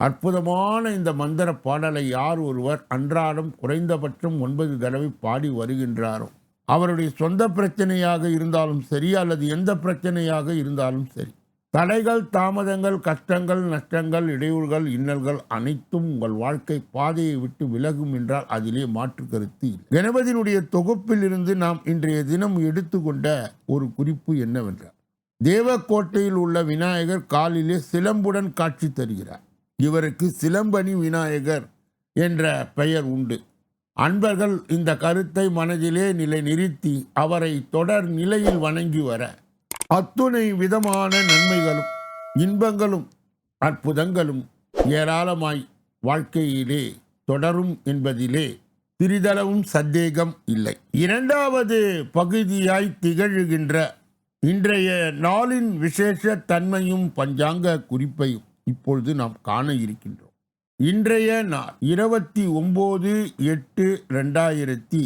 அற்புதமான இந்த மந்திர பாடலை யார் ஒருவர் அன்றாடம் குறைந்தபட்சம் ஒன்பது தடவை பாடி வருகின்றாரோ? அவருடைய சொந்த பிரச்சனையாக இருந்தாலும் சரி அல்லது எந்த பிரச்சனையாக இருந்தாலும் சரி. தடைகள் தாமதங்கள் கஷ்டங்கள் நஷ்டங்கள் இடையூறுகள் இன்னல்கள் அனைத்தும் உங்கள் வாழ்க்கை பாதையை விட்டு விலகும் என்றால் அதிலே மாற்று கருத்து இல்லை. கணபதியினுடைய தொகுப்பில் இருந்து நாம் இன்றைய தினம் எடுத்துக்கொண்ட ஒரு குறிப்பு என்னவென்றால் தேவக்கோட்டையில் உள்ள விநாயகர் காலிலே சிலம்புடன் காட்சி தருகிறார். இவருக்கு சிலம்பணி விநாயகர் என்ற பெயர் உண்டு. அன்பர்கள் இந்த கருத்தை மனதிலே நிலை நிறுத்தி அவரை தொடர் நிலையில் வணங்கி வர அத்துணை விதமான நன்மைகளும் இன்பங்களும் அற்புதங்களும் ஏராளமாய் வாழ்க்கையிலே தொடரும் என்பதிலே சிறிதளவும் சந்தேகம் இல்லை. இரண்டாவது பகுதியாய் திகழ்கின்ற இன்றைய நாளின் விசேஷ தன்மையும் பஞ்சாங்க குறிப்பையும் இப்பொழுது நாம் காண இருக்கின்றோம். இன்றைய நாள் இருபத்தி ஒம்பது எட்டு ரெண்டாயிரத்தி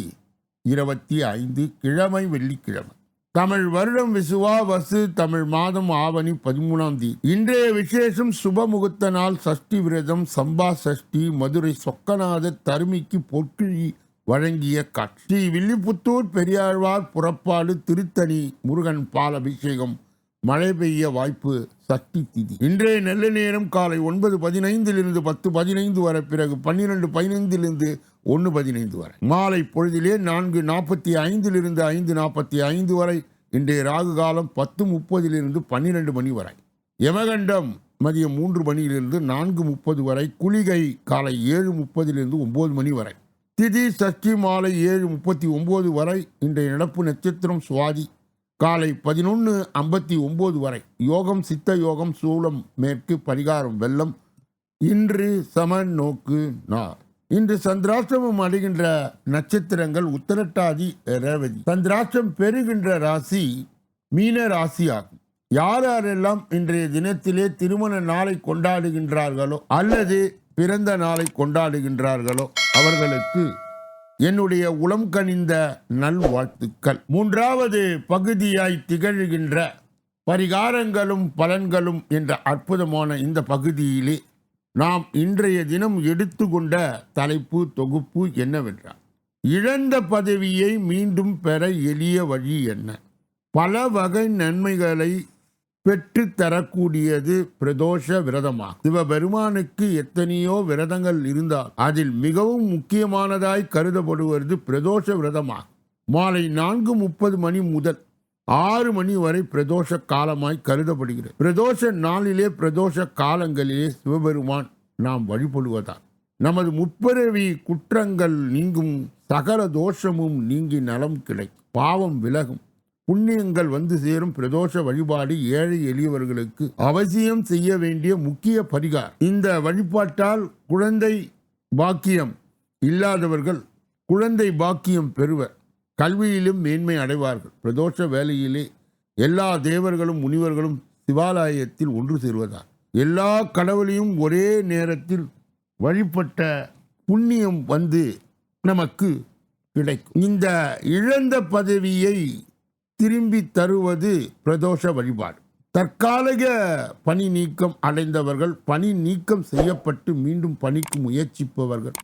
இருபத்தி ஐந்து கிழமை வெள்ளிக்கிழமை. தமிழ் வருடம் விசுவா வசு தமிழ் மாதம் ஆவணி பதிமூணாம் தேதி. இன்றைய விசேஷம் சுபமுகூர்த்த நாள். சஷ்டி விரதம் சம்பா சஷ்டி மதுரை சொக்கநாத தருமிக்கு பொற்கிழி வழங்கிய காட்சி. வில்லிபுத்தூர் பெரியாழ்வார் புறப்பாடு திருத்தணி முருகன் பால் அபிஷேகம் மழை பெய்ய வாய்ப்பு சக்தி திதி. இன்றைய நல்ல நேரம் காலை ஒன்பது பதினைந்திலிருந்து பத்து பதினைந்து வரை பிறகு பன்னிரெண்டு பதினைந்திலிருந்து ஒன்று பதினைந்து வரை. மாலை பொழுதிலே நான்கு நாற்பத்தி ஐந்திலிருந்து ஐந்து நாற்பத்தி ஐந்து வரை இன்றைய ராகு காலம் பத்து முப்பதிலிருந்து பன்னிரெண்டு மணி வரை. யமகண்டம் மதியம் மூன்று மணியிலிருந்து நான்கு முப்பது வரை குளிகை காலை ஏழு முப்பதிலிருந்து ஒன்பது மணி வரை. திதி சஷ்டி மாலை ஏழு முப்பத்தி ஒன்பது வரை இன்றைய நடப்பு நட்சத்திரம் சுவாதி. காலை பதினொன்று ஐம்பத்தி ஒம்பது வரை யோகம் சித்த யோகம் சூலம் மேற்கு பரிகாரம் வெள்ளம் இன்று சமன் நோக்கு நார் இன்று சந்திராஷ்டிரமம் அடைகின்ற நட்சத்திரங்கள் உத்தரட்டாதி ரேவதி. சந்திராஷ்டிரம் பெறுகின்ற ராசி மீன ராசி ஆகும் யார் யாரெல்லாம் இன்றைய தினத்திலே திருமண நாளை கொண்டாடுகின்றார்களோ அல்லது பிறந்த நாளை கொண்டாடுகின்றார்களோ அவர்களுக்கு என்னுடைய உளம் கனிந்த நல்வாழ்த்துக்கள். மூன்றாவது பகுதியாய் திகழ்கின்ற பரிகாரங்களும் பலன்களும் என்ற அற்புதமான இந்த பகுதியிலே நாம் இன்றைய தினம் எடுத்துக்கொண்ட தலைப்பு தொகுப்பு என்னவென்றால் இழந்த பதவியை மீண்டும் பெற எளிய வழி என்ன? பல வகை நன்மைகளை பெற்று தரக்கூடியது பிரதோஷ விரதமாகும். சிவபெருமானுக்கு எத்தனையோ விரதங்கள் இருந்தால் அதில் மிகவும் முக்கியமானதாய் கருதப்படுவது பிரதோஷ விரதமாகும். மாலை நான்கு முப்பது மணி முதல் ஆறு மணி வரை பிரதோஷ காலமாய் கருதப்படுகிறது. பிரதோஷ நாளிலே பிரதோஷ காலங்களிலே சிவபெருமான் நாம் வழிபடுவதால் நமது முற்பிறவி குற்றங்கள் நீங்கும் சகல தோஷமும் நீங்கி நலம் கிடைக்கும். பாவம் விலகும். புண்ணியங்கள் வந்து சேரும் பிரதோஷ வழிபாடு ஏழை எளியவர்களுக்கு அவசியம் செய்ய வேண்டிய முக்கிய பரிகார். இந்த வழிபாட்டால் குழந்தை பாக்கியம் இல்லாதவர்கள் குழந்தை பாக்கியம் பெறுவர். கல்வியிலும் மேன்மை அடைவார்கள். பிரதோஷ வேலையிலே எல்லா தேவர்களும் முனிவர்களும் சிவாலயத்தில் ஒன்று சேர்வதால். எல்லா கடவுளையும் ஒரே நேரத்தில் வழிபட்ட புண்ணியம் வந்து நமக்கு கிடைக்கும். இந்த இழந்த பதவியை திரும்பி தருவது பிரதோஷ வழிபாடு. தற்காலிக பணி நீக்கம் அடைந்தவர்கள் பணி நீக்கம் செய்யப்பட்டு மீண்டும் பணிக்கு முயற்சிப்பவர்கள்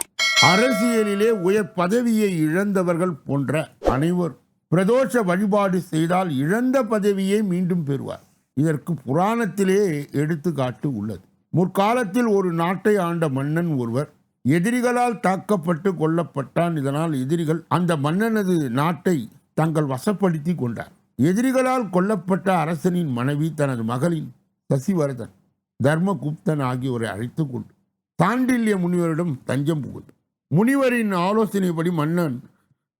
அரசியலிலே உயர் பதவியை இழந்தவர்கள் போன்ற அனைவர் பிரதோஷ வழிபாடு செய்தால் இழந்த பதவியை மீண்டும் பெறுவார். இதற்கு புராணத்திலே எடுத்துக்காட்டு உள்ளது. முற்காலத்தில் ஒரு நாட்டை ஆண்ட மன்னன் ஒருவர் எதிரிகளால் தாக்கப்பட்டு கொல்லப்பட்டான். இதனால் எதிரிகள் அந்த மன்னனது நாட்டை தங்கள் வசப்படுத்தி கொண்டார். எதிரிகளால் கொல்லப்பட்ட அரசனின் மனைவி தனது மகளின் சசிவரதன் தர்மகுப்தன் ஆகியோரை அழைத்து கொண்டு தாண்டில்ய முனிவரிடம் தஞ்சம் புகுந்து. முனிவரின் ஆலோசனைப்படி மன்னன்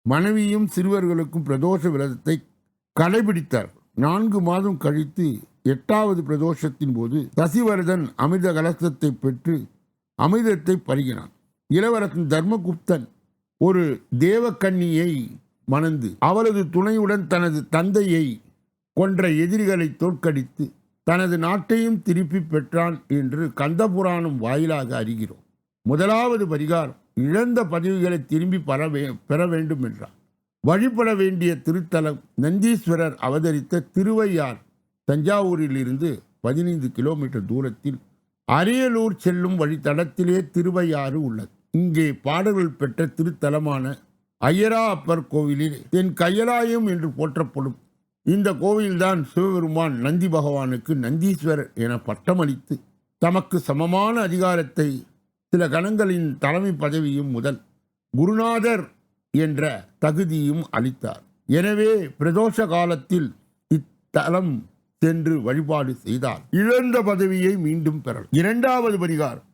மனைவியும் சிறுவர்களுக்கும் பிரதோஷ விரதத்தை கடைபிடித்தார். நான்கு மாதம் கழித்து எட்டாவது பிரதோஷத்தின் போது சசிவரதன் அமிர்த கலசத்தை பெற்று அமிர்தத்தை பருகினான். இளவரசன் தர்மகுப்தன் ஒரு தேவக்கண்ணியை மணந்து அவளது துணையுடன் தனது தந்தையை கொன்ற எதிரிகளை தோற்கடித்து தனது நாட்டையும் திருப்பி பெற்றான் என்று கந்தபுராணம் வாயிலாக அறிகிறோம். முதலாவது பரிகாரம் இழந்த பதவிகளை திரும்பி பெற பெற வேண்டும் என்றார் வழிபட வேண்டிய திருத்தலம் நந்தீஸ்வரர் அவதரித்த திருவையார் தஞ்சாவூரில் இருந்து பதினைந்து கிலோமீட்டர் தூரத்தில் அரியலூர் செல்லும் வழித்தடத்திலே திருவையாறு உள்ளது. இங்கே பாடல்கள் பெற்ற திருத்தலமான ஐயரா அப்பர் கோவிலில் தென் கையலாயம் என்று போற்றப்படும் இந்த கோவில்தான் சிவபெருமான் நந்தி பகவானுக்கு நந்தீஸ்வரர் என பட்டமளித்து தமக்கு சமமான அதிகாரத்தை சில கணங்களின் தலைமை பதவியும் முதல் குருநாதர் என்ற தகுதியும் அளித்தார். எனவே பிரதோஷ காலத்தில் இத்தலம் சென்று வழிபாடு செய்தார். இழந்த பதவியை மீண்டும் பெறலாம் இரண்டாவது பரிகாரம்.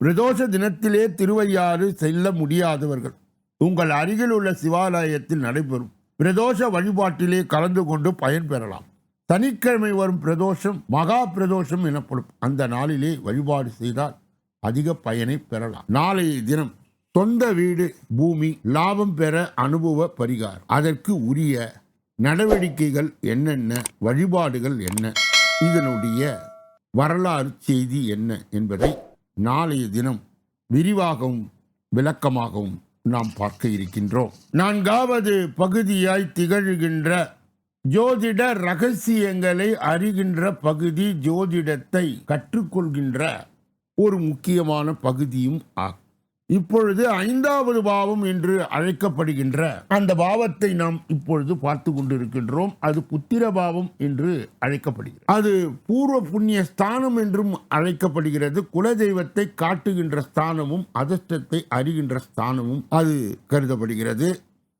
பிரதோஷ தினத்திலே திருவையாறு செல்ல முடியாதவர்கள். உங்கள் அருகில் உள்ள சிவாலயத்தில் நடைபெறும். பிரதோஷ வழிபாட்டிலே கலந்து கொண்டு பயன்பெறலாம் சனிக்கிழமை வரும் பிரதோஷம் மகா பிரதோஷம் எனப்படும். அந்த நாளிலே வழிபாடு செய்தால் அதிக பயனை பெறலாம். நாளைய தினம் சொந்த வீடு பூமி லாபம் பெற அனுபவ பரிகாரம். அதற்கு உரிய நடவடிக்கைகள் என்னென்ன வழிபாடுகள் என்ன இதனுடைய வரலாறு செய்தி என்ன என்பதை நாளைய தினம் விரிவாகவும் விளக்கமாகவும் நாம் பார்க்க இருக்கின்றோம். நான்காவது பகுதியாய் திகழ்கின்ற ஜோதிட ரகசியங்களை அறிகின்ற பகுதி ஜோதிடத்தை கற்றுக்கொள்கின்ற ஒரு முக்கியமான பகுதியும் ஆகும். இப்பொழுது ஐந்தாவது பாவம் என்று அழைக்கப்படுகின்ற அந்த பாவத்தை நாம் இப்பொழுது பார்த்து கொண்டிருக்கின்றோம். அது புத்திர பாவம் என்று அழைக்கப்படுகிறது. அது பூர்வ புண்ணிய ஸ்தானம் என்றும் அழைக்கப்படுகிறது. குலதெய்வத்தை காட்டுகின்ற ஸ்தானமும் அதிர்ஷ்டத்தை அறிகின்ற ஸ்தானமும் அது கருதப்படுகிறது.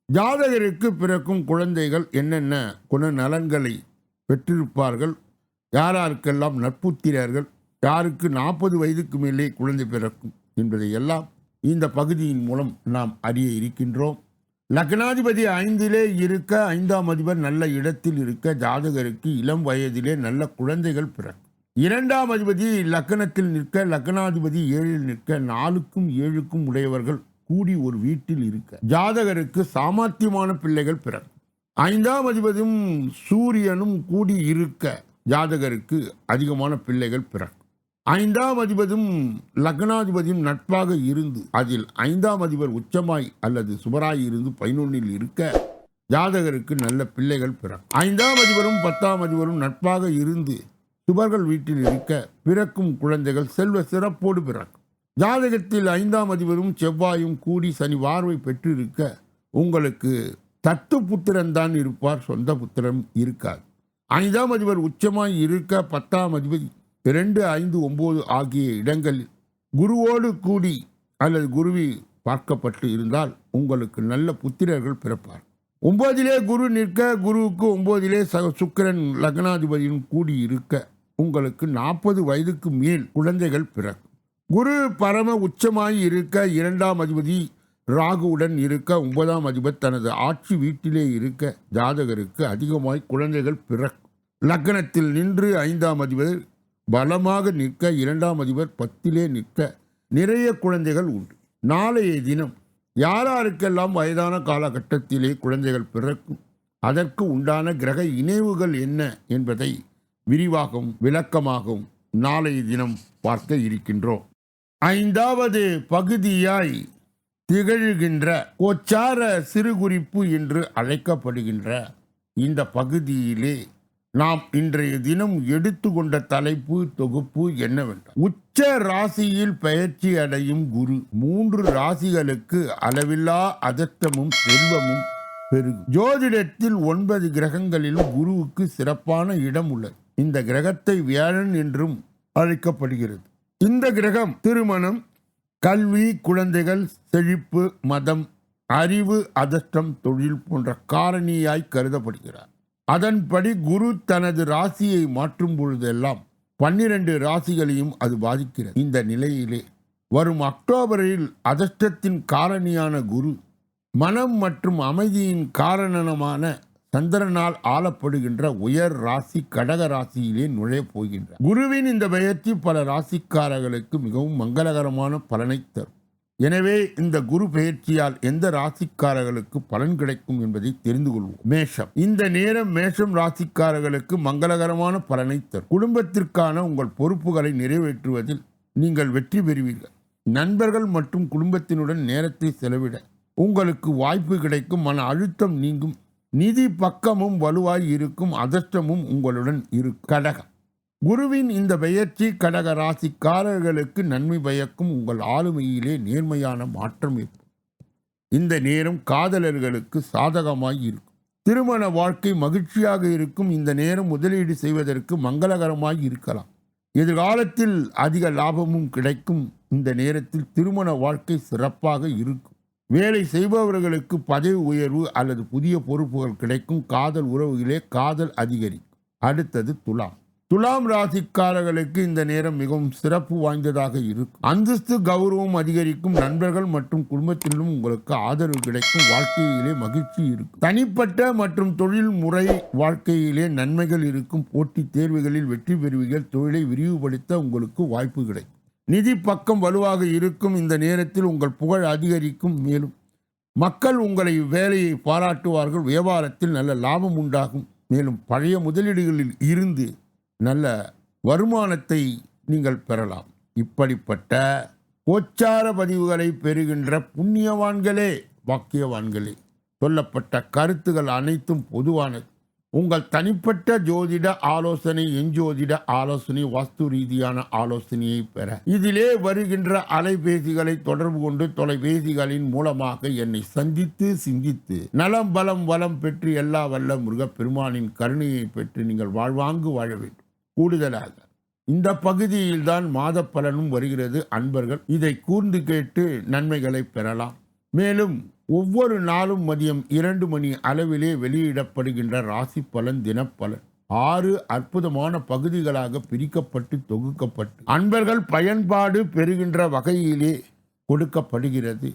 ஜாதகருக்கு பிறக்கும் குழந்தைகள் என்னென்ன குணநலன்களை பெற்றிருப்பார்கள்? யாராருக்கெல்லாம் நட்புத்திரர்கள்? யாருக்கு நாற்பது வயதுக்கு மேலே குழந்தை பிறக்கும் என்பதை எல்லாம் இந்த பகுதியின் மூலம் நாம் அறிய இருக்கின்றோம். லக்னாதிபதி ஐந்திலே இருக்க ஐந்தாம் அதிபர் நல்ல இடத்தில் இருக்க ஜாதகருக்கு இளம் வயதிலே நல்ல குழந்தைகள் பிறக்கும். இரண்டாம் அதிபதி லக்னத்தில் நிற்க லக்னாதிபதி ஏழில் நிற்க நாலுக்கும் ஏழுக்கும் உடையவர்கள் கூடி ஒரு வீட்டில் இருக்க ஜாதகருக்கு சாமர்த்தியமான பிள்ளைகள் பிறக்கும். ஐந்தாம் அதிபதியும் சூரியனும் கூடி இருக்க ஜாதகருக்கு அதிகமான பிள்ளைகள் பிறக்கும். ஐந்தாம் அதிபதும் லக்னாதிபதியும் நட்பாக இருந்து அதில் ஐந்தாம் அதிபர் உச்சமாய் அல்லது சுபராய் இருந்து பதினொன்னில் இருக்க ஜாதகருக்கு நல்ல பிள்ளைகள் பிறக்கும். ஐந்தாம் அதிபரும் பத்தாம் அதிபரும் நட்பாக இருந்து சுபர்கள் வீட்டில் இருக்க பிறக்கும் குழந்தைகள் செல்வ சிறப்போடு பிறக்கும். ஜாதகத்தில் ஐந்தாம் அதிபரும் செவ்வாயும் கூடி சனி பார்வை பெற்றிருக்க உங்களுக்கு தத்து புத்திரன் தான் இருப்பார் சொந்த புத்திரன் இருக்காது. ஐந்தாம் அதிபர் உச்சமாய் இருக்க பத்தாம் அதிபதி இரண்டு ஐந்து ஒம்பது ஆகிய இடங்களில் குருவோடு கூடி அல்லது குருவி பார்க்கப்பட்டு இருந்தால் உங்களுக்கு நல்ல புத்திரர்கள் பிறப்பார். ஒன்பதிலே குரு நிற்க குருவுக்கு ஒன்பதிலே சக சுக்கிரன் லக்னாதிபதியும் கூடி இருக்க உங்களுக்கு நாற்பது வயதுக்கு மேல் குழந்தைகள் பிறக்கும். குரு பரம உச்சமாய் இருக்க இரண்டாம் அதிபதி ராகுவுடன் இருக்க ஒன்பதாம் அதிபர் தனது ஆட்சி வீட்டிலே இருக்க ஜாதகருக்கு அதிகமாய் குழந்தைகள் பிறக்கும். லக்னத்தில் நின்று ஐந்தாம் அதிபர் பலமாக நிற்க இரண்டாம் அதிபர் பத்திலே நிற்க நிறைய குழந்தைகள் உண்டு. நாளைய தினம் யாராருக்கெல்லாம் வயதான காலகட்டத்திலே குழந்தைகள் பிறக்கும்? அதற்கு உண்டான கிரக இணைவுகள் என்ன என்பதை விரிவாகவும் விளக்கமாகவும் நாளைய தினம் பார்க்க இருக்கின்றோம். ஐந்தாவது பகுதியாய் திகழ்கின்ற கோச்சார சிறுகுறிப்பு என்று அழைக்கப்படுகின்ற இந்த பகுதியிலே நாம் இன்றைய தினம் எடுத்துக்கொண்ட தலைப்பு தொகுப்பு என்னவென்றால் உச்ச ராசியில் பயிற்சி அடையும் குரு மூன்று ராசிகளுக்கு அளவில்லா அதர்த்தமும் செல்வமும் பெருகும். ஜோதிடத்தில் ஒன்பது கிரகங்களிலும் குருவுக்கு சிறப்பான இடம் உள்ளது. இந்த கிரகத்தை வியாழன் என்றும் அழைக்கப்படுகிறது. இந்த கிரகம் திருமணம் கல்வி குழந்தைகள் செழிப்பு மதம் அறிவு அதர்ஷ்டம் தொழில் போன்ற காரணியாய் கருதப்படுகிறார். அதன்படி குரு தனது ராசியை மாற்றும் பொழுதெல்லாம் பன்னிரண்டு ராசிகளையும் அது பாதிக்கிறது. இந்த நிலையிலே வரும் அக்டோபரில் அதிர்ஷ்டத்தின் காரணியான குரு மனம் மற்றும் அமைதியின் காரணமான சந்திரனால் ஆளப்படுகின்ற உயர் ராசி கடக ராசியிலே நுழையப் போகின்றார். குருவின் இந்த பெயர்ச்சி பல ராசிக்காரர்களுக்கு மிகவும் மங்களகரமான பலனை தரும். எனவே இந்த குரு பெயர்ச்சியால் எந்த ராசிக்காரர்களுக்கு பலன் கிடைக்கும் என்பதை தெரிந்து கொள்வோம். மேஷம். இந்த நேரம் மேஷம் ராசிக்காரர்களுக்கு மங்களகரமான பலனை தரும். குடும்பத்திற்கான உங்கள் பொறுப்புகளை நிறைவேற்றுவதில் நீங்கள் வெற்றி பெறுவீர்கள். நண்பர்கள் மற்றும் குடும்பத்தினுடன் நேரத்தை செலவிட உங்களுக்கு வாய்ப்பு கிடைக்கும். மன அழுத்தம் நீங்கும். நிதி பக்கமும் வலுவாய் இருக்கும். அதிர்ஷ்டமும் உங்களுடன் இரு கடகம். குருவின் இந்த பெயர்ச்சி கடக ராசிக்காரர்களுக்கு நன்மை பயக்கும் உங்கள் ஆளுமையிலே நேர்மையான மாற்றம் இருக்கும். இந்த நேரம் காதலர்களுக்கு சாதகமாய் இருக்கும். திருமண வாழ்க்கை மகிழ்ச்சியாக இருக்கும். இந்த நேரம் முதலீடு செய்வதற்கு மங்களகரமாய் இருக்கலாம். எதிர்காலத்தில் அதிக லாபமும் கிடைக்கும். இந்த நேரத்தில் திருமண வாழ்க்கை சிறப்பாக இருக்கும். வேலை செய்பவர்களுக்கு பதவி உயர்வு அல்லது புதிய பொறுப்புகள் கிடைக்கும். காதல் உறவுகளே காதல் அதிகரிக்கும். அடுத்தது துலாம். துலாம் ராசிக்காரர்களுக்கு இந்த நேரம் மிகவும் சிறப்பு வாய்ந்ததாக இருக்கும். அந்தஸ்து கௌரவம் அதிகரிக்கும் நண்பர்கள் மற்றும் குடும்பத்திலும் உங்களுக்கு ஆதரவு கிடைக்கும். வாழ்க்கையிலே மகிழ்ச்சி இருக்கும். தனிப்பட்ட மற்றும் தொழில் முறை வாழ்க்கையிலே நன்மைகள் இருக்கும். போட்டித் தேர்வுகளில் வெற்றி பெறுவீர்கள். தொழிலை விரிவுபடுத்த உங்களுக்கு வாய்ப்பு கிடைக்கும். நிதி பக்கம் வலுவாக இருக்கும். இந்த நேரத்தில் உங்கள் புகழ் அதிகரிக்கும். மேலும் மக்கள் உங்களை வேலையை பாராட்டுவார்கள். வியாபாரத்தில் நல்ல லாபம் உண்டாகும். மேலும் பழைய முதலீடுகளில் இருந்து நல்ல வருமானத்தை நீங்கள் பெறலாம். இப்படிப்பட்ட கோச்சார பதிவுகளை பெறுகின்ற புண்ணியவான்களே பாக்கியவான்களே சொல்லப்பட்ட கருத்துகள் அனைத்தும் பொதுவானது. உங்கள் தனிப்பட்ட ஜோதிட ஆலோசனை எஞ்சோதிட ஆலோசனை வாஸ்து ரீதியான ஆலோசனையை பெற. இதிலே வருகின்ற அலைபேசிகளை தொடர்பு கொண்டு தொலைபேசிகளின் மூலமாக என்னை சந்தித்து சிந்தித்து நலம் பலம் வளம் பெற்று எல்லா வல்ல முருகப்பெருமானின் கருணையை பெற்று நீங்கள் வாழ்வாங்கு வாழ வேண்டும். கூடுதலாக. இந்த பகுதியில்தான் மாத பலனும் வருகிறது அன்பர்கள். இதை கூர்ந்து கேட்டு நன்மைகளை பெறலாம். மேலும் ஒவ்வொரு நாளும் மதியம் இரண்டு மணி அளவிலே வெளியிடப்படுகின்ற ராசி பலன் தினப்பலன். ஆறு அற்புதமான பகுதிகளாக பிரிக்கப்பட்டு தொகுக்கப்பட்டு. அன்பர்கள் பயன்பாடு பெறுகின்ற வகையிலே கொடுக்கப்படுகிறது.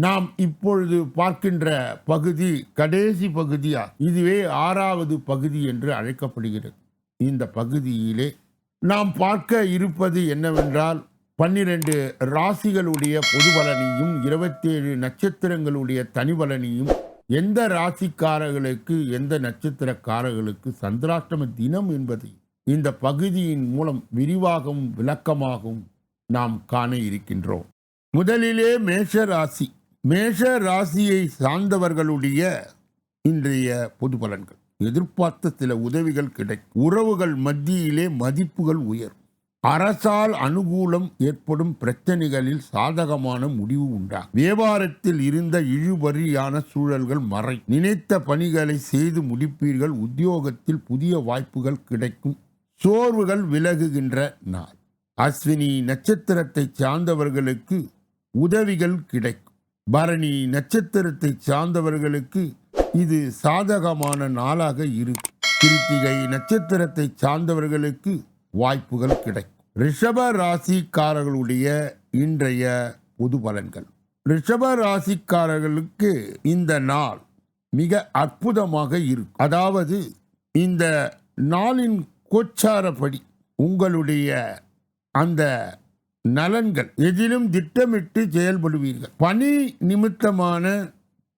நாம் இப்பொழுது பார்க்கின்ற பகுதி கடைசி பகுதியா? இதுவே ஆறாவது பகுதி என்று அழைக்கப்படுகிறது. இந்த பகுதியிலே நாம் பார்க்க இருப்பது என்னவென்றால் பன்னிரண்டு ராசிகளுடைய பொது பலனையும் இருபத்தேழு நட்சத்திரங்களுடைய தனி பலனையும் எந்த ராசிக்காரர்களுக்கு எந்த நட்சத்திரக்காரர்களுக்கு சந்திராஷ்டம தினம் என்பதை இந்த பகுதியின் மூலம் விரிவாகவும் விளக்கமாகவும் நாம் காண இருக்கின்றோம். முதலிலே மேஷ ராசி மேஷ ராசியை சார்ந்தவர்களுடைய இன்றைய பொது பலன்கள். எதிர்பார்த்த சில உதவிகள் கிடைக்கும். உறவுகள் மத்தியிலே மதிப்புகள் உயரும். அரசால் அனுகூலம் ஏற்படும் பிரச்சனைகளில் சாதகமான முடிவு உண்டாகும். வியாபாரத்தில் இருந்த இழுபறியான சூழல்கள் மறை. நினைத்த பணிகளை செய்து முடிப்பீர்கள். உத்தியோகத்தில் புதிய வாய்ப்புகள் கிடைக்கும். சோர்வுகள் விலகுகின்ற நாள். அஸ்வினி நட்சத்திரத்தை சார்ந்தவர்களுக்கு உதவிகள் கிடைக்கும். பரணி நட்சத்திரத்தை சார்ந்தவர்களுக்கு இது சாதகமான நாளாக இருக்கும் கிருத்திகை நட்சத்திரத்தை சார்ந்தவர்களுக்கு வாய்ப்புகள் கிடைக்கும். ரிஷப ராசிக்காரர்களுடைய இன்றைய பொது பலன்கள். ரிஷப ராசிக்காரர்களுக்கு இந்த நாள் மிக அற்புதமாக இருக்கும். அதாவது இந்த நாளின் கோச்சாரப்படி உங்களுடைய அந்த நலன்கள். எதிலும் திட்டமிட்டு செயல்படுவீர்கள். பணி நிமித்தமான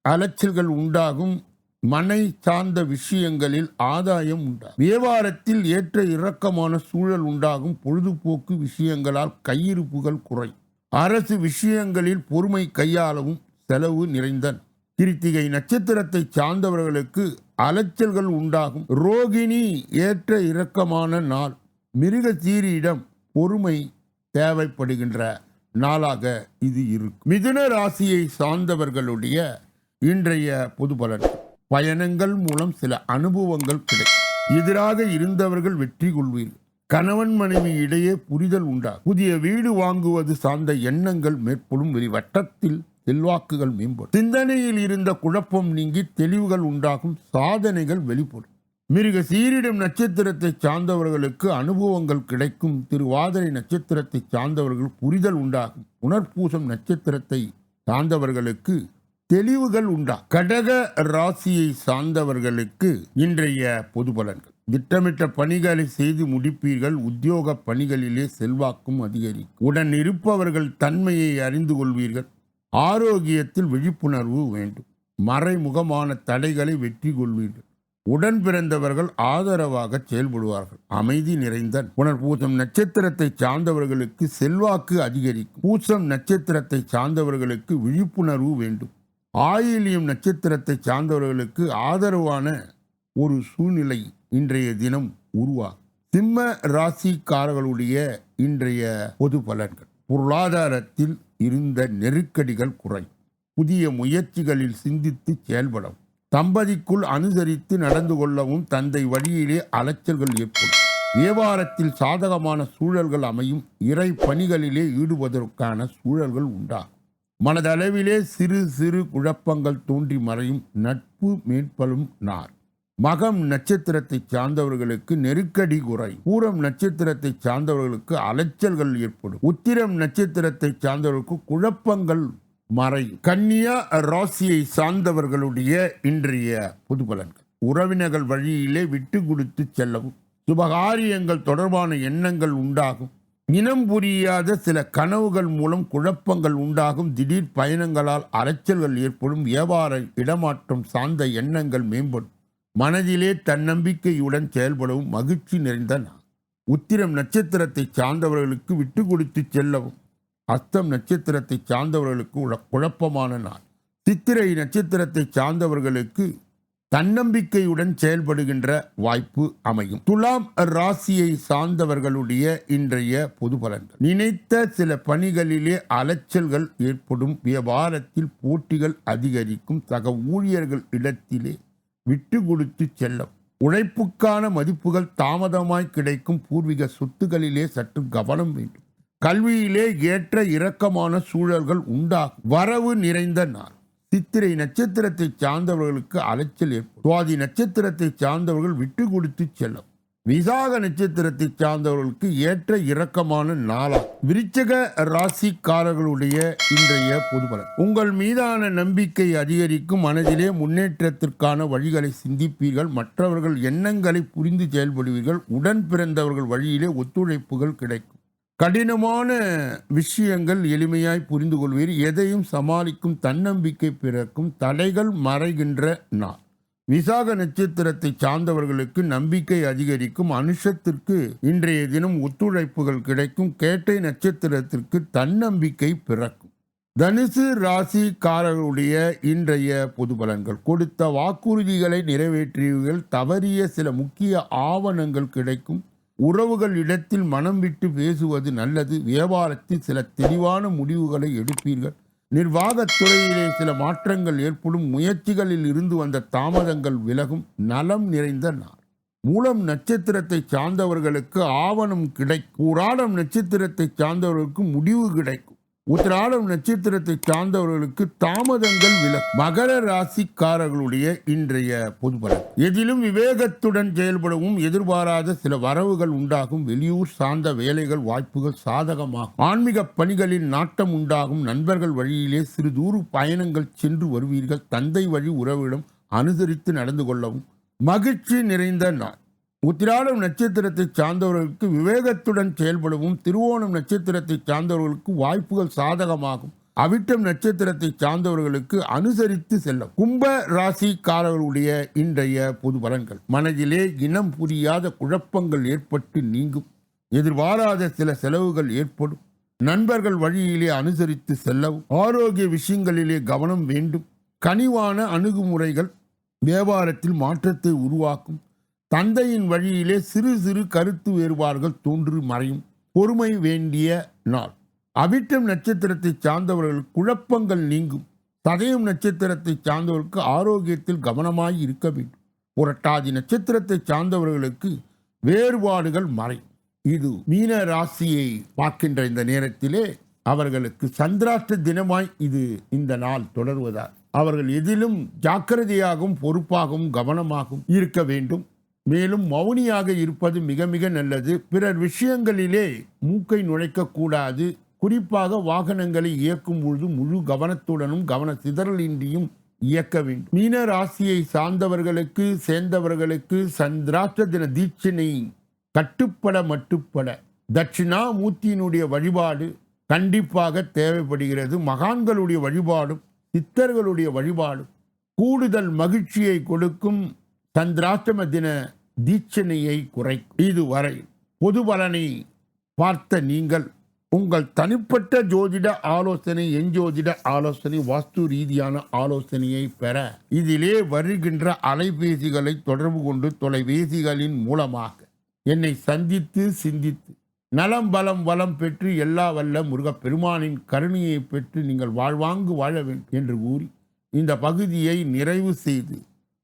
அலைச்சல்கள் உண்டாகும். மனை சார்ந்த விஷயங்களில் ஆதாயம் உண்டாகும். வியாபாரத்தில் ஏற்ற இறக்கமான சூழல் உண்டாகும். பொழுதுபோக்கு விஷயங்களால் கையிருப்புகள் குறை அரசு விஷயங்களில் பொறுமை கையாளவும் செலவு நிறைந்தன் கிருத்திகை நட்சத்திரத்தை சார்ந்தவர்களுக்கு அலைச்சல்கள் உண்டாகும். ரோகிணி ஏற்ற இறக்கமான நாள். மிருக சீரியிடம் பொறுமை தேவைப்படுகின்ற நாளாக இது இருக்கும். மிதுன ராசியை சார்ந்தவர்களுடைய இன்றைய பொது பலன் பயணங்கள் மூலம் சில அனுபவங்கள் கிடைக்கும். எதிராக இருந்தவர்கள் வெற்றி கொள்வீர்கள். கணவன் மனைவி இடையே புரிதல் உண்டாகும். புதிய வீடு வாங்குவது சார்ந்த எண்ணங்கள் மேற்படும் வெளி வட்டத்தில் செல்வாக்குகள் மேம்படும். சிந்தனையில் இருந்த குழப்பம் நீங்கி தெளிவுகள் உண்டாகும். சாதனைகள் வெளிப்படும். மிருக சீரிடம் நட்சத்திரத்தை சார்ந்தவர்களுக்கு அனுபவங்கள் கிடைக்கும். திருவாதிரை நட்சத்திரத்தை சார்ந்தவர்கள் புரிதல் உண்டாகும். உணர்பூசம் நட்சத்திரத்தை சார்ந்தவர்களுக்கு தெளிவுகள் உண்டா? கடக ராசியை சார்ந்தவர்களுக்கு இன்றைய பொது பலன்கள். திட்டமிட்ட பணிகளை செய்து முடிப்பீர்கள். உத்தியோக பணிகளிலே செல்வாக்கும் அதிகரிக்கும். உடன் இருப்பவர்கள் தன்மையை அறிந்து கொள்வீர்கள். ஆரோக்கியத்தில் விழிப்புணர்வு வேண்டும். மறைமுகமான தடைகளை வெற்றி கொள்வீர்கள். உடன் பிறந்தவர்கள் ஆதரவாக செயல்படுவார்கள். அமைதி நிறைந்த புனர்பூசம் நட்சத்திரத்தை சார்ந்தவர்களுக்கு செல்வாக்கு அதிகரிக்கும். பூசம் நட்சத்திரத்தை சார்ந்தவர்களுக்கு விழிப்புணர்வு வேண்டும். ஆயிலியம் நட்சத்திரத்தை சார்ந்தவர்களுக்கு ஆதரவான ஒரு சூழ்நிலை இன்றைய தினம் உருவாகும். சிம்ம ராசிக்காரர்களுடைய இன்றைய பொது பலன்கள். பொருளாதாரத்தில் இருந்த நெருக்கடிகள் குறையும். புதிய முயற்சிகளில் சிந்தித்து செயல்படும் தம்பதிக்குள் அனுசரித்து நடந்து கொள்ளவும் தந்தை வழியிலே அலைச்சல்கள் ஏற்படும். வியாபாரத்தில் சாதகமான சூழல்கள் அமையும். இறை பணிகளிலே ஈடுபதற்கான சூழல்கள் உண்டாகும் மனதளவிலே சிறு சிறு குழப்பங்கள் தோன்றி மறையும். நட்பு மேற்பலும் நார். மகம் நட்சத்திரத்தை சார்ந்தவர்களுக்கு நெருக்கடி குறை. பூரம் நட்சத்திரத்தை சார்ந்தவர்களுக்கு அலைச்சல்கள் ஏற்படும். உத்திரம் நட்சத்திரத்தை சார்ந்தவர்களுக்கு குழப்பங்கள் மறை கன்னியா ராசியை சார்ந்தவர்களுடைய இன்றைய புது பலன்கள் உறவினர்கள் வழியிலே விட்டு கொடுத்து செல்லவும் சுபகாரியங்கள் தொடர்பான எண்ணங்கள் உண்டாகும் இனம் புரியாத சில கனவுகள் மூலம் குழப்பங்கள் உண்டாகும் திடீர் பயணங்களால் அலைச்சல்கள் ஏற்படும் வியாபார இடமாற்றம் சார்ந்த எண்ணங்கள் மேம்படும். மனதிலே தன்னம்பிக்கையுடன் செயல்படவும் மகிழ்ச்சி நிறைந்த நான் உத்திரம் நட்சத்திரத்தை சார்ந்தவர்களுக்கு விட்டு கொடுத்து செல்லவும் அஸ்தம் நட்சத்திரத்தை சார்ந்தவர்களுக்கு உள்ள குழப்பமான நாள். சித்திரை நட்சத்திரத்தை சார்ந்தவர்களுக்கு தன்னம்பிக்கையுடன் செயல்படுகின்ற வாய்ப்பு அமையும். துலாம் ராசியை சார்ந்தவர்களுடைய இன்றைய பொது பலன்கள். நினைத்த சில பணிகளிலே அலைச்சல்கள் ஏற்படும். வியாபாரத்தில் போட்டிகள் அதிகரிக்கும். சக ஊழியர்கள் இடத்திலே விட்டு கொடுத்து செல்லும். உழைப்புக்கான மதிப்புகள் தாமதமாய் கிடைக்கும். பூர்வீக சொத்துகளிலே சற்று கவனம் வேண்டும். கல்வியிலே ஏற்ற இரக்கமான சூழல்கள் உண்டாகும் வரவு நிறைந்த நாள். சித்திரை நட்சத்திரத்தை சார்ந்தவர்களுக்கு அலைச்சல் ஏற்படும். சுவாதி நட்சத்திரத்தை சார்ந்தவர்கள் விட்டு கொடுத்து செல்லும். விசாக நட்சத்திரத்தை சார்ந்தவர்களுக்கு ஏற்ற இரக்கமான நாளா விருச்சக ராசிக்காரர்களுடைய இன்றைய பொதுபலன். உங்கள் மீதான நம்பிக்கை அதிகரிக்கும் மனதிலே முன்னேற்றத்திற்கான வழிகளை சிந்திப்பீர்கள். மற்றவர்கள் எண்ணங்களை புரிந்து செயல்படுவீர்கள். உடன் பிறந்தவர்கள் வழியிலே ஒத்துழைப்புகள் கிடைக்கும். கடினமான விஷயங்கள் எளிமையாய் புரிந்து கொள்வீர் எதையும் சமாளிக்கும் தன்னம்பிக்கை பிறக்கும் தடைகள் மறைகின்ற நாள். விசாக நட்சத்திரத்தை சார்ந்தவர்களுக்கு நம்பிக்கை அதிகரிக்கும். அனுஷத்திற்கு இன்றைய தினம் ஒத்துழைப்புகள் கிடைக்கும். கேட்டை நட்சத்திரத்திற்கு தன்னம்பிக்கை பிறக்கும். தனுசு ராசிக்காரர்களுடைய இன்றைய பொது பலன்கள். கொடுத்த வாக்குறுதிகளை நிறைவேற்றியவர்கள் தவறிய சில முக்கிய ஆவணங்கள் கிடைக்கும். உறவுகள் இடத்தில் மனம் விட்டு பேசுவது நல்லது. வியாபாரத்தில் சில தெளிவான முடிவுகளை எடுப்பீர்கள். நிர்வாகத் துறையிலே சில மாற்றங்கள் ஏற்படும். முயற்சிகளில் இருந்து வந்த தாமதங்கள் விலகும். நலம் நிறைந்த நாள். மூலம் நட்சத்திரத்தை சார்ந்தவர்களுக்கு ஆவணம் கிடைக்கும். ஊராடம் நட்சத்திரத்தை சார்ந்தவர்களுக்கு முடிவு கிடைக்கும். உத்திராடம் நட்சத்திரத்தை சார்ந்தவர்களுக்கு தாமதங்கள் விலகும். மகர ராசிக்காரர்களுடைய இன்றைய பொதுபலன். எதிலும் விவேகத்துடன் செயல்படவும் எதிர்பாராத சில வரவுகள் உண்டாகும். வெளியூர் சார்ந்த வேலைகள் வாய்ப்புகள் சாதகமாகும். ஆன்மீக பணிகளில் நாட்டம் உண்டாகும். நண்பர்கள் வழியிலே சிறு தூர பயணங்கள் சென்று வருவீர்கள். தந்தை வழி உறவிடம் அனுசரித்து நடந்து கொள்ளவும் மகிழ்ச்சி நிறைந்த நாள். உத்திராடம் நட்சத்திரத்தை சார்ந்தவர்களுக்கு விவேகத்துடன் செயல்படவும் திருவோணம் நட்சத்திரத்தை சார்ந்தவர்களுக்கு வாய்ப்புகள் சாதகமாகும். அவிட்டம் நட்சத்திரத்தை சார்ந்தவர்களுக்கு அனுசரித்து செல்லும். கும்ப ராசிக்காரர்களுடைய இன்றைய பொது பலன்கள். மனதிலே இனம் புரியாத குழப்பங்கள் ஏற்பட்டு நீங்கும். எதிர்பாராத சில செலவுகள் ஏற்படும். நண்பர்கள் வழியிலே அனுசரித்து செல்லவும். ஆரோக்கிய விஷயங்களிலே கவனம் வேண்டும். கனிவான அணுகுமுறைகள் வியாபாரத்தில் மாற்றத்தை உருவாக்கும். தந்தையின் வழியிலே சிறு சிறு கருத்து வேறுபாடுகள் தோன்று மறையும். பொறுமை வேண்டிய நாள். அவிட்டம் நட்சத்திரத்தை சார்ந்தவர்கள் குழப்பங்கள் நீங்கும். சதயம் நட்சத்திரத்தை சார்ந்தவர்களுக்கு ஆரோக்கியத்தில் கவனமாய் இருக்க வேண்டும். புரட்டாதி நட்சத்திரத்தை சார்ந்தவர்களுக்கு வேறுபாடுகள் மறை இது மீன ராசியை பார்க்கின்ற இந்த நேரத்திலே அவர்களுக்கு சந்திராஷ்ட தினமாய் இது இந்த நாள் தொடர்வதால் அவர்கள் எதிலும் ஜாக்கிரதையாகவும் பொறுப்பாகவும் கவனமாகவும் இருக்க வேண்டும். மேலும் மௌனியாக இருப்பது மிக மிக நல்லது. பிறர் விஷயங்களிலே மூக்கை நுழைக்கக்கூடாது குறிப்பாக வாகனங்களை இயக்கும் பொழுது முழு கவனத்துடனும் கவன சிதறலின்றியும் இயக்க வேண்டும். மீன ராசியை சார்ந்தவர்களுக்கு சேர்ந்தவர்களுக்கு சந்திராஷ்ட தின தீட்சணை கட்டுப்பட மட்டுப்பட. தட்சிணாமூர்த்தியினுடைய வழிபாடு கண்டிப்பாக தேவைப்படுகிறது. மகான்களுடைய வழிபாடும் சித்தர்களுடைய வழிபாடும் கூடுதல் மகிழ்ச்சியை கொடுக்கும் சந்திராஷ்டம தின தீட்சணையை குறைக்கும் இதுவரை பொது பலனை பார்த்த நீங்கள் உங்கள் தனிப்பட்ட ஜோதிட ஆலோசனை எஞ்சோதிட ஆலோசனை வாஸ்து ரீதியான ஆலோசனையை பெற இதிலே வருகின்ற அலைபேசிகளை தொடர்பு கொண்டு தொலைபேசிகளின் மூலமாக என்னை சந்தித்து சிந்தித்து நலம் பலம் வளம் பெற்று எல்லா வல்ல முருகப்பெருமானின் கருணையை பெற்று நீங்கள் வாழ்வாங்கு வாழ வேண்டும் என்று கூறி இந்த பகுதியை நிறைவு செய்து